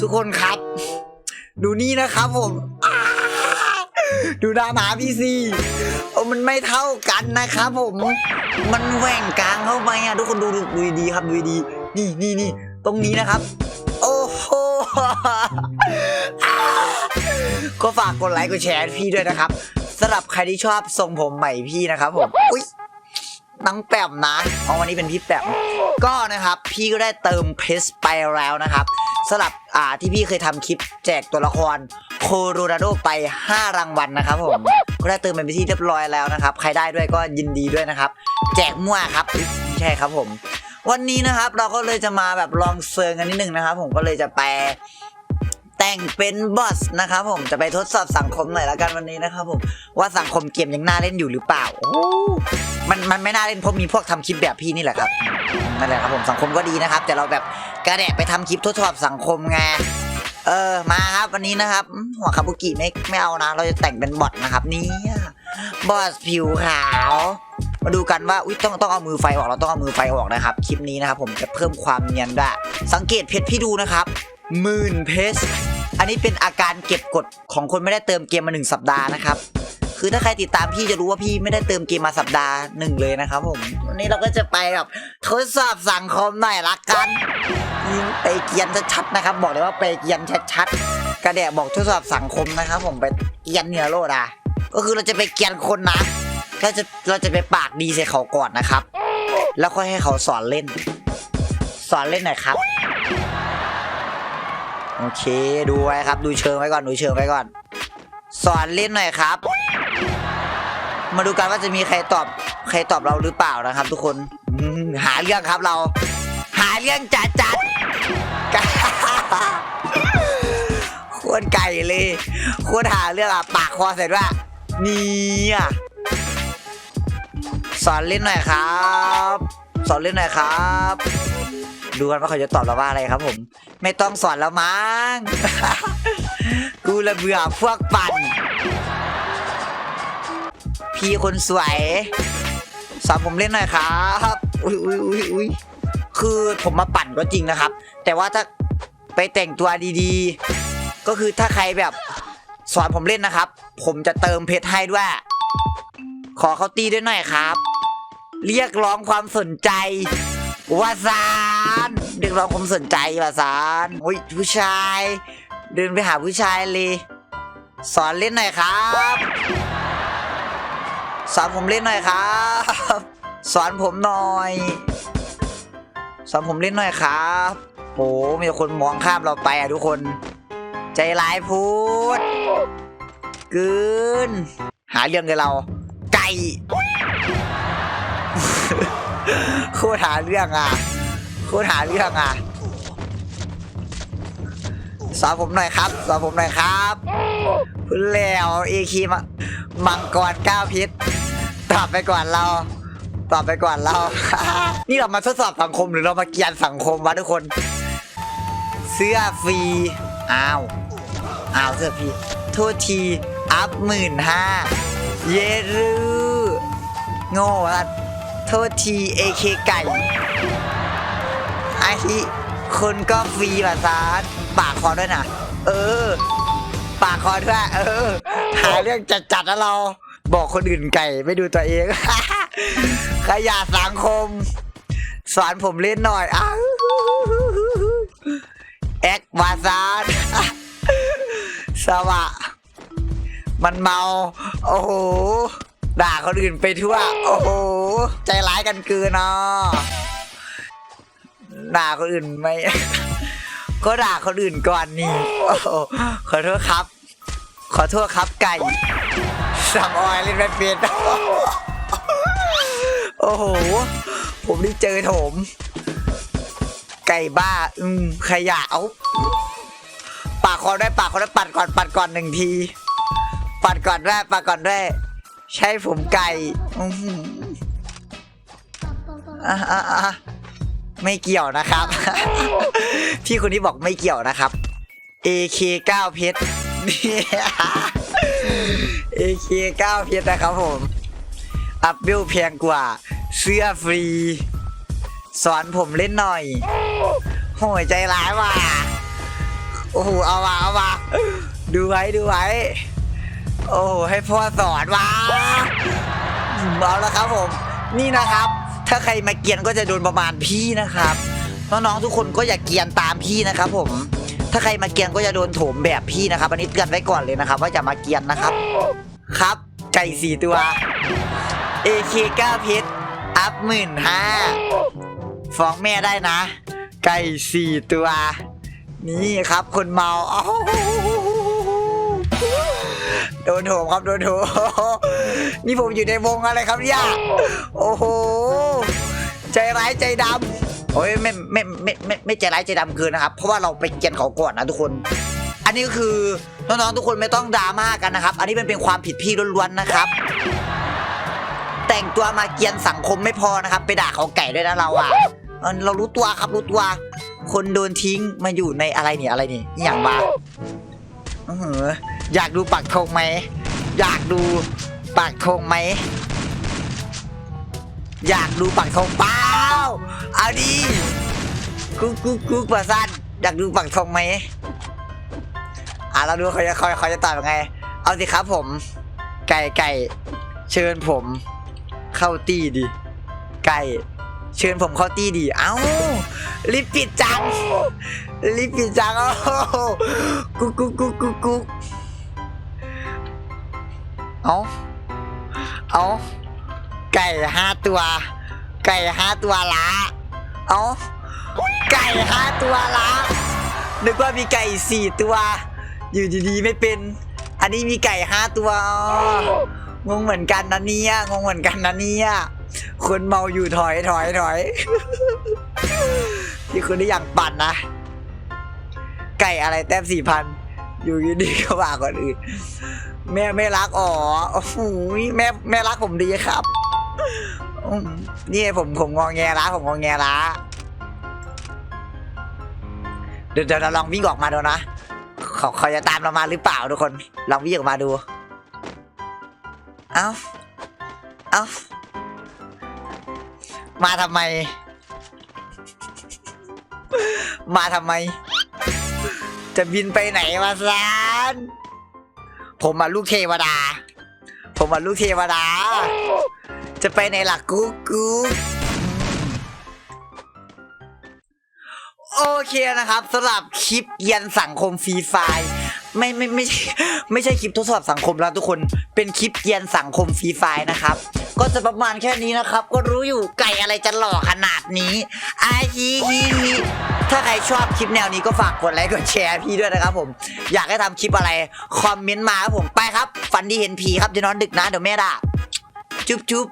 ทุกคนครับ ดูนี่นะครับผมดูหน้าหมาพี่ซีโอ้มันไม่เท่ากันนะครับผม มันแหว่งกลางเข้าไปอะทุกคนดูดูดีครับดูดี นี่นี่นี่ตรงนี้นะครับ โอ้โหก็ฝากกดไลค์กดแชร์พี่ด้วยนะครับสำหรับใครที่ชอบทรงผมใหม่พี่นะครับผมอุ้ย น้องแปมนะเอาวันนี้เป็นพี่แปมก็นะครับ พี่ก็ได้เติมเพชไปแล้วนะครับสำหรับอ่าที่พี่เคยทำคลิปแจกตัวละครโคโรราโดไป 5 รางวัลนะครับผมก็ได้เติมเป็นไปที่เรียบร้อยแล้วนะครับ ใครได้ด้วยก็ยินดีด้วยนะครับ แจกมั่วครับใช่ครับผม วันนี้นะครับเราก็เลยจะมาแบบลองเซิร์งกันนิดนึงนะครับ ผมก็เลยจะไป แต่งเป็นบอสนะครับผมจะไปทดสอบสังคมหน่อยละกันวันนี้นะครับผมว่าสังคมเกมยังน่าเล่นอยู่หรือเปล่าโอ้มันมันไม่น่าเล่นเพราะมีพวกทำคลิปแบบพี่นี่แหละครับนั่นแหละครับผมสังคมก็ดีนะครับ แต่เราแบบกระแดะไปทำคลิปทดสอบสังคมไงเออมาครับวันนี้นะครับ หัวคาบุกิไม่ไม่เอานะ เราจะแต่งเป็นบอทนะครับนี่บอสผิวขาว มาดูกันว่าอุ๊ยต้องต้องเอามือไฟออกเราต้องเอามือไฟออกนะครับ คลิปนี้นะครับ ผมจะเพิ่มความเนียนด้วยสังเกตเพชรพี่ดูนะครับ หมื่นเพชรอันนี้เป็นอาการเก็บกดของคนไม่ได้เติมเกมมาหนึ่งสัปดาห์นะครับ คือถ้าใครติดตามพี่จะรู้ว่าพี่ไม่ได้เติมเกมมาสัปดาห์หนึ่งเลยนะครับผม วันนี้เราก็จะไปแบบทดสอบสังคมหน่อยละกันไปเกียนชัดๆนะครับ บอกเลยว่าไปเกียนชัดๆ กระแดะบอกทดสอบสังคมนะครับ ผมไปเกียนเหนือโลดอะ ก็คือเราจะไปเกียนคนนะเราจะเราจะไปปากดีใส่เขาก่อนนะครับ แล้วค่อยให้เขาสอนเล่น สอนเล่นหน่อยครับ โอเค ดูไว้ครับ ดูเชิงไว้ก่อน ดูเชิงไว้ก่อน สอนเล่นหน่อยครับ มาดูกันว่าจะมีใครตอบ ใครตอบเราหรือเปล่านะครับ ทุกคนหาเรื่องครับเรา หาเรื่องจัดจัดโคตรไก่เลยโคตรหาเรื่องอะปากคอเสร็จว่านี่อะสอนเล่นหน่อยครับ สอนเล่นหน่อยครับ ดูกันว่าเขาจะตอบเราว่าอะไรครับผม ไม่ต้องสอนแล้วมั้ง กูละเบื่อพวกปั่น พี่คนสวย สอนผมเล่นหน่อยครับ อุ้ยอุ้ยอุ้ยอุ้ยคือผมมาปั่นก็จริงนะครับ แต่ว่าถ้าไปแต่งตัวดีๆ ก็คือถ้าใครแบบสอนผมเล่นนะครับ ผมจะเติมเพชรให้ด้วย ขอเขาตีด้วยหน่อยครับ เรียกร้องความสนใจวาซา นเรียกร้องความสนใจวาซานอุ้ยผู้ชาย เดินไปหาผู้ชายเลยสอนเล่นหน่อยครับสอนผมเล่นหน่อยครับสอนผมหน่อยสอนผมเล่นหน่อยครับโอ้มีคนมองข้ามเราไปอะทุกคน ใจร้ายพูดกินหาเรื่องกับเรา ไก่โคตรหาเรื่องอะ โคตรหาเรื่องอะสอนผมหน่อยครับสอนผมหน่อยครับพูดแล้วเอคีมามังกรก้าวพิษตอบไปก่อนเราตอบไปก่อนเรา นี่เรามาทดสอบสังคมหรือเรามาเกียนสังคมวะทุกคน เสื้อฟรีอ้าวอ้าวเสื้อฟรีโทษทีอัพหมื่นห้าเยรูโง่ละโทษทีเอเคไก่ ไอทีคนก็ฟรีแบบซานปากคอด้วยนะเออ ปากคอด้วยเออ หาเรื่องจัดจัดนะเรา บอกคนอื่นไก่ไม่ดูตัวเอง ขยะสังคม สอนผมเล่นหน่อยอ้าวแอควาซานสวะ มันเมา โอ้โห ด่าคนอื่นไปทั่ว โอ้โห ใจร้ายกันเกินเนาะ ด่าคนอื่นไม่ ก็ด่าคนอื่นก่อนนี่ขอโทษครับ ขอโทษครับไก่สัมออยเล่นไม่เป็นโอ้โห ผมได้เจอโถม ไก่บ้า อืมขยะเอาปากคอได้ปากคอได้ปัดก่อนปัดก่อนหนึ่งที ปัดก่อนแรกปัดก่อนแรกใช่ผมไก่ อื้อหืออะอะอะ ไม่เกี่ยวนะครับ พี่คนนี้บอกไม่เกี่ยวนะครับ AK9 เพชรนี่ AK9 เพชรนะครับผม อัพเบลแพงกว่า เสื้อฟรี สอนผมเล่นหน่อยโหยใจร้ายว่ะโอ้โหเอามาเอามาดูไว้ดูไว้ โอ้โหให้พ่อสอนว่าเอาละครับผม นี่นะครับ ถ้าใครมาเกียนก็จะโดนประมาณพี่นะครับน้องๆทุกคนก็อย่าเกียนตามพี่นะครับผม ถ้าใครมาเกียนก็จะโดนโถมแบบพี่นะครับ อันนี้เตือนไว้ก่อนเลยนะครับ ว่าอย่ามาเกียนนะครับ ครับ ไก่สี่ตัว AK 9เพชรอัพหมื่นห้าฟ้องแม่ได้นะ ไก่สี่ตัว นี่ครับคนเมาอ้าว โดนโถมครับโดนโถมนี่ผมอยู่ในวงอะไรครับเนี่ยโอ้โห ใจร้ายใจดำโอ้ยไม่ไม่ไม่ไม่ไม่ใจร้ายใจดำเกินนะครับ เพราะว่าเราไปเกียนเขาก่อนนะทุกคน อันนี้ก็คือน้องๆทุกคนไม่ต้องดราม่ากันนะครับ อันนี้เป็นเป็นความผิดพี่ล้วนๆนะครับ แต่งตัวมาเกียนสังคมไม่พอนะครับ ไปด่าเขาไก่ด้วยนะเราอะเรารู้ตัวครับรู้ตัวคนโดนทิ้งมาอยู่ในอะไรเนี่ยอะไรนี่อย่างบ้าอื้อหือ อยากดูปักธงไหม อยากดูปักธงไหม อยากดูปักธงเปล่าเอาดีกุ๊กกุ๊กกุ๊กประสันอยากดูปักธงไหมอะเราดูเขาจะเขาเขาจะตอบยังไง เอาสิครับผม ไก่ไก่เชิญผม เข้าตี้ดิ ไก่ เชิญผมเข้าตี้ดิ เอ้ารีบปิดจังรีบปิดจังโอ้โหกุ๊กกุ๊กกุ๊กกุ๊กกุ๊ก เอาเอาไก่ห้าตัว ไก่ห้าตัวละเอาไก่ห้าตัวละนึกว่ามีไก่สี่ตัว อยู่ดีๆไม่เป็น อันนี้มีไก่ห้าตัวงงเหมือนกันนะเนี่ยงงเหมือนกันนะเนี่ยคนเมาอยู่ถอยถอยถอยที่คุณได้อย่างปั่นนะ ไก่อะไรแต้มสี่พันอยู่ดีๆก็ว่าคนอื่น แม่ไม่รักอ๋อโอ้โหแม่แม่รักผมดีครับอืมนี่ผมผมงอแงละผมงอแงละเดี๋ยวเดี๋ยวเราลองวิ่งออกมาดูนะเขาเขาจะตามเรามาหรือเปล่าทุกคน ลองวิ่งออกมาดู เอ้า เอ้า มาทำไม มาทำไม จะบินไปไหนมาซาน ผมมาลูกเทวดา ผมมาลูกเทวดา จะไปไหล่ะกุ๊กกุ๊กโอเคนะครับสำหรับคลิปเยียนสังคมฟรีไฟไม่ไม่ไม่ใช่ไม่ใช่คลิปทดสอบสังคมแล้วทุกคนเป็นคลิปเยียนสังคมฟรีไฟนะครับ ก็จะประมาณแค่นี้นะครับ ก็รู้อยู่ไก่อะไรจะหล่อขนาดนี้อาฮีฮีฮี ถ้าใครชอบคลิปแนวนี้ก็ฝากกดไลค์กดแชร์พี่ด้วยนะครับผม อยากให้ทำคลิปอะไร คอมเมนต์มาครับผม ไปครับ ฝันดีเห็นผีครับจะนอนดึกนะเดี๋ยวแม่ด่าจุ๊บจุ๊บ